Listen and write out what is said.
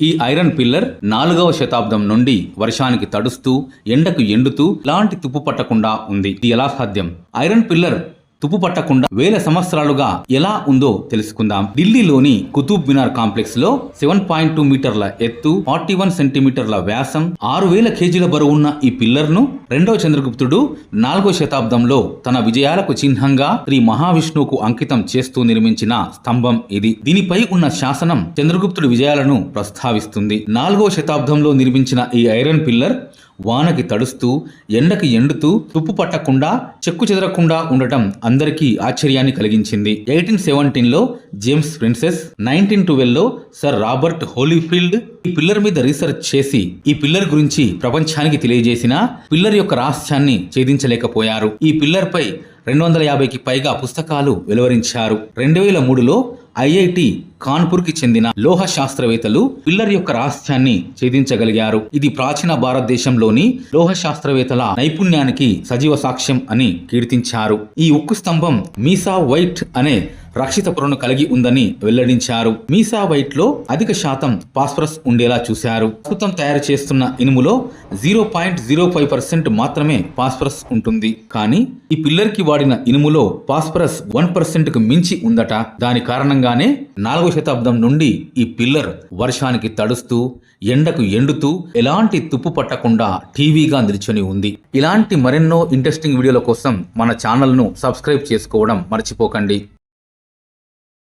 ఈ iron pillar నాలుగవ శతాబ్దం నుండి వర్షానికి తడుస్తూ ఎండకు ఎండుతూ లాంటి తుప్పు పట్టకుండా ఉంది. ఇది ఎలా సాధ్యం? ఐరన్ పిల్లర్ తుప్పు పట్టకుండా వేల సంవత్సరాలుగా ఎలా ఉందో తెలుసుకుందాం. ఢిల్లీలోని కుతుబ్ మినార్ కాంప్లెక్స్లో సెవెన్ పాయింట్ టూ మీటర్ల ఎత్తు ఫార్టీ వన్ సెంటీమీటర్ల వ్యాసం ఆరు వేల కేజీల బరువున్న ఈ పిల్లర్ను రెండవ చంద్రగుప్తుడు నాలుగో శతాబ్దంలో తన విజయాలకు చిహ్నంగా శ్రీ మహావిష్ణువుకు అంకితం చేస్తూ నిర్మించిన స్తంభం ఇది. దీనిపై ఉన్న శాసనం చంద్రగుప్తుడి విజయాలను ప్రస్తావిస్తుంది. నాలుగో శతాబ్దంలో నిర్మించిన ఈ ఐరన్ పిల్లర్ వానకి తడుస్తూ ఎండకి ఎండుతూ తుప్పు పట్టకుండా చెక్కు చెదరకుండా ఉండటం అందరికీ ఆశ్చర్యాన్ని కలిగించింది. ఎయిటీన్ సెవెంటీన్లో జేమ్స్ ప్రిన్సెస్ నైన్టీన్ టువెల్లో సర్ రాబర్ట్ హోలీఫీల్డ్ ఈ పిల్లర్ మీద రీసెర్చ్ చేసి ఈ పిల్లర్ గురించి ప్రపంచానికి తెలియజేసిన పిల్లర్ యొక్క రహస్యాన్ని ఛేదించలేకపోయారు. ఈ పిల్లర్పై రెండు వందల యాభైకి పైగా పుస్తకాలు వెలువరించారు. రెండు వేల మూడులో ఐఐటి కాన్పూర్కి చెందిన లోహ శాస్త్రవేత్తలు పిల్లర్ యొక్క రహస్యాన్ని ఛేదించగలిగారు. ఇది ప్రాచీన భారతదేశంలోని లోహ శాస్త్రవేత్తల నైపుణ్యానికి సజీవ సాక్ష్యం అని కీర్తించారు. ఈ ఉక్కు స్తంభం మీసా వైట్ అనే రక్షిత పొరను కలిగి ఉందని వెల్లడించారు. మీసా వైట్లో అధిక శాతం ఫాస్ఫరస్ ఉండేలా చూశారు. ప్రస్తుతం తయారు చేస్తున్న ఇనుములో zero point zero five percent మాత్రమే ఫాస్ఫరస్ ఉంటుంది. కానీ ఈ పిల్లర్కి వాడిన ఇనుములో ఫాస్ఫరస్ వన్ పర్సెంట్కు మించి ఉందట. దాని కారణంగానే నాలుగు శతాబ్దం నుండి ఈ పిల్లర్ వర్షానికి తడుస్తూ ఎండకు ఎండుతూ ఎలాంటి తుప్పు పట్టకుండా టీవీగా నిల్చొని ఉంది. ఇలాంటి మరెన్నో ఇంట్రెస్టింగ్ వీడియోల కోసం మన ఛానల్ను సబ్స్క్రైబ్ చేసుకోవడం మర్చిపోకండి.